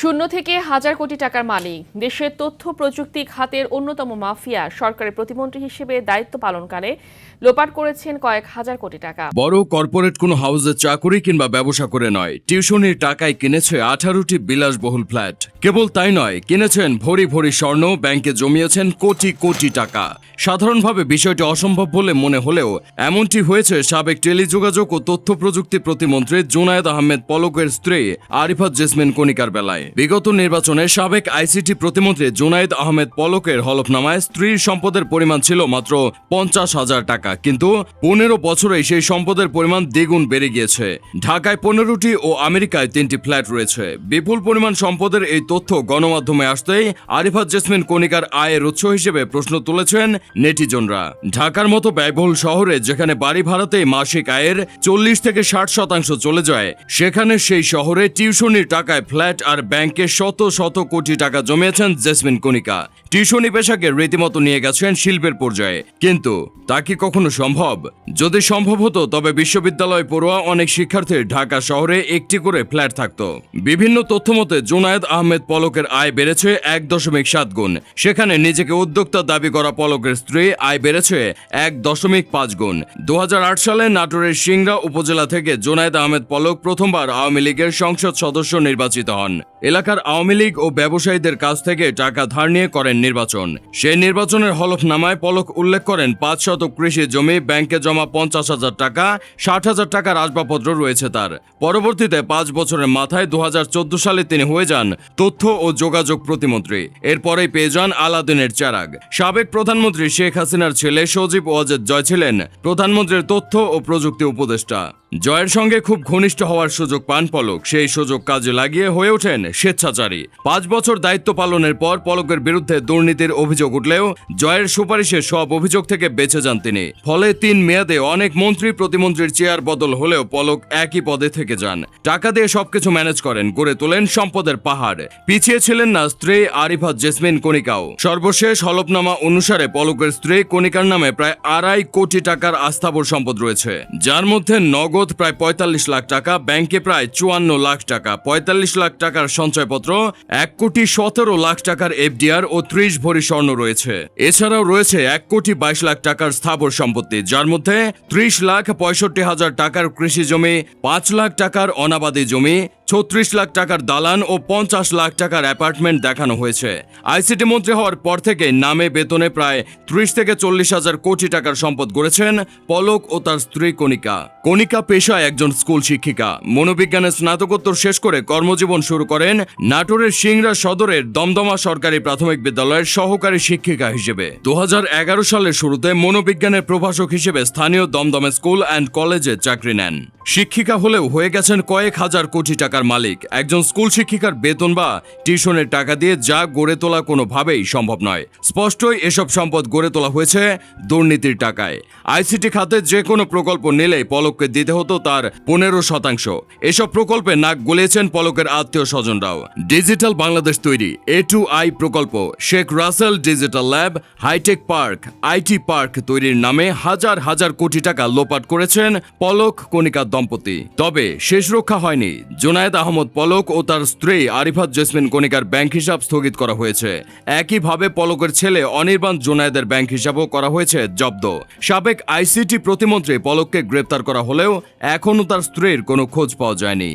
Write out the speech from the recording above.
শূন্য থেকে হাজার কোটি টাকার মালিক। দেশের তথ্য প্রযুক্তি খাতের অন্যতম মাফিয়া সরকারের প্রতিমন্ত্রী হিসেবে দায়িত্ব পালনকালে লোপাট করেছেন কয়েক হাজার কোটি টাকা। বড় কর্পোরেট কোনো হাউসে চাকুরি কিংবা ব্যবসা করে নয়। টিউশনির টাকায় কিনেছে আঠারোটি বিলাসবহুল ফ্ল্যাট। কেবল তাই নয়, কিনেছেন ভরি ভরি স্বর্ণ, ব্যাংকে জমিয়েছেন কোটি কোটি টাকা। সাধারণভাবে বিষয়টি অসম্ভব বলে মনে হলেও এমনটি হয়েছে সাবেক টেলিযোগাযোগ ও তথ্য প্রযুক্তি প্রতিমন্ত্রী জুনায়েদ আহমেদ পলকের স্ত্রী আরিফাত জেসমিন কণিকার বেলায়। বিগত নির্বাচনে সাবেক আইসিটি প্রতিমন্ত্রী জুনায়েদ আহমেদ পলকের হলফনামায় স্ত্রীর সম্পদের পরিমাণ ছিল মাত্র পঞ্চাশ হাজার টাকা। কিন্তু পনেরো বছরে সেই সম্পদের পরিমাণ দ্বিগুণ বেড়ে গিয়েছে। ঢাকায় পনেরোটি ও আমেরিকায় তিনটি ফ্ল্যাট রয়েছে। বিপুল পরিমাণ সম্পদের এই তথ্য গণমাধ্যমে আসতেই আরিফাত জেসমিন কণিকার আয়ের উৎস হিসেবে প্রশ্ন তুলেছেন নেটিজনরা। ঢাকার মতো ব্যয়বহুল শহরে যেখানে বাড়ি ভাড়াতে মাসিক আয়ের চল্লিশ থেকে ষাট শতাংশ চলে যায়, সেখানে সেই শহরে টিউশনির টাকায় ফ্ল্যাট আর ব্যাংকে শত শত কোটি টাকা জমিয়েছেন জেসমিন কণিকা। টিউশনি পেশাকে রীতিমতো নিয়ে গেছেন শিল্পের পর্যায়ে। কিন্তু তা কি কখনো সম্ভব? যদি সম্ভব হতো, তবে বিশ্ববিদ্যালয় পড়ুয়া অনেক শিক্ষার্থীর ঢাকা শহরে একটি করে ফ্ল্যাট থাকতো। বিভিন্ন তথ্য মতে জুনায়েদ আহমেদ পলকের আয় বেড়েছে এক দশমিক সাত গুণ। সেখানে নিজেকে উদ্যোক্তা দাবি করা পলকের স্ত্রী আয় বেড়েছে এক দশমিক পাঁচ গুণ। দু হাজার আট সালে নাটোরের সিংড়া উপজেলা থেকে জুনায়েদ আহমেদ পলক প্রথমবার আওয়ামী লীগের সংসদ সদস্য নির্বাচিত হন। এলাকার আওয়ামী লীগ ও ব্যবসায়ীদের কাছ থেকে টাকা ধার নিয়ে করেন নির্বাচন। সেই নির্বাচনের হলফনামায় পলক উল্লেখ করেন, পাঁচ শতক কৃষি জমি, ব্যাংকে জমা পঞ্চাশ হাজার টাকা, ষাট হাজার টাকার আসবাবপত্র রয়েছে তার। পরবর্তীতে পাঁচ বছরের মাথায় দু হাজার চোদ্দ সালে তিনি হয়ে যান তথ্য ও যোগাযোগ প্রতিমন্ত্রী। এরপরেই পেয়ে যান আলাদিনের চারাগ। সাবেক প্রধানমন্ত্রী শেখ হাসিনার ছেলে সজীব ওয়াজেদ জয় ছিলেন প্রধানমন্ত্রীর তথ্য ও প্রযুক্তি উপদেষ্টা। জয়ের সঙ্গে খুব ঘনিষ্ঠ হওয়ার সুযোগ পান পলক। সেই সুযোগ কাজে লাগিয়ে হয়ে ওঠেন স্বেচ্ছাচারী। পাঁচ বছর দায়িত্ব পালনের পর পলকের বিরুদ্ধে দুর্নীতির অভিযোগ উঠলেও জয়ের সুপারিশে সব অভিযোগ থেকে বেঁচে যান তিনি। ফলে তিন মেয়াদে অনেক মন্ত্রী প্রতিমন্ত্রীর চেয়ার বদল হলেও পলক একই পদে থেকে যান। টাকা দিয়ে সবকিছু ম্যানেজ করেন, গড়ে তোলেন সম্পদের পাহাড়। পিছিয়ে ছিলেন না স্ত্রী আরিফা জেসমিন কণিকাও। সর্বশেষ হলফনামা অনুসারে পলকের স্ত্রী কণিকার নামে প্রায় আড়াই কোটি টাকার আস্থাবর সম্পদ রয়েছে। যার মধ্যে নগদ প্রায় পঁয়তাল্লিশ লাখ টাকা, ব্যাংকে প্রায় চুয়ান্ন লাখ টাকা। পঁয়তাল্লিশ লাখ টাকার সঞ্চয়পত্র, এক কোটি সতেরো লাখ টাকার এফডিআর ও ত্রিশ ভরি স্বর্ণ রয়েছে। এছাড়াও রয়েছে এক কোটি বাইশ লাখ টাকার স্থাবর সম্পত্তি, যার মধ্যে ত্রিশ লাখ পঁয়ষট্টি হাজার টাকার কৃষি জমি, পাঁচ লাখ টাকার অনাবাদী জমি, ছত্রিশ লাখ টাকার দালান ও পঞ্চাশ লাখ টাকার অ্যাপার্টমেন্ট দেখানো হয়েছে। আইসিটি মন্ত্রী হওয়ার পর থেকে নামে বেতনে প্রায় ত্রিশ থেকে চল্লিশ হাজার কোটি টাকার সম্পদ গড়েছেন পলক ও তার স্ত্রী কণিকা। কণিকা পেশায় একজন স্কুল শিক্ষিকা। মনোবিজ্ঞানে স্নাতকোত্তর শেষ করে কর্মজীবন শুরু করেন নাটোরের সিংরা সদরের দমদমা সরকারি প্রাথমিক বিদ্যালয়ের সহকারী শিক্ষিকা হিসেবে। দু হাজার এগারো সালের শুরুতে মনোবিজ্ঞানের প্রভাষক হিসেবে স্থানীয় দমদমে স্কুল অ্যান্ড কলেজে চাকরি নেন। শিক্ষিকা হলেও হয়ে গেছেন কয়েক হাজার কোটি টাকার মালিক। একজন স্কুল শিক্ষিকার বেতন বা টিউশনের টাকা দিয়ে যা গড়ে তোলা কোনোভাবেই সম্ভব নয়। স্পষ্টই এসব সম্পদ গড়ে তোলা হয়েছে দুর্নীতির টাকায়। আইসিটি খাতে যে কোনো প্রকল্প নিলেই পলককে দিতে হতো তার পনেরো শতাংশ। এসব প্রকল্পে নাক গলিয়েছেন পলকের আত্মীয় স্বজনরাও ডিজিটাল বাংলাদেশ তৈরি, এ টু আই প্রকল্প। Sheikh Russel digital lab, hi tech park IT park তৈরির নামে হাজার হাজার কোটি টাকা লোপাট করেছেন পলক কণিকা দম্পতি। তবে শেষ রক্ষা হয়নি। জোনায়েদ আহমদ পলক ও তার স্ত্রী আরিফাত জেসমিন কণিকার ব্যাংক হিসাব স্থগিত করা হয়েছে। একইভাবে পলকের ছেলে অনির্বাণ জোনায়েদের ব্যাংক হিসাবও করা হয়েছে জব্দ। সাবেক আইসিটি প্রতিমন্ত্রী পলককে গ্রেপ্তার করা হলেও এখনও তার স্ত্রীর কোনো খোঁজ পাওয়া যায়নি।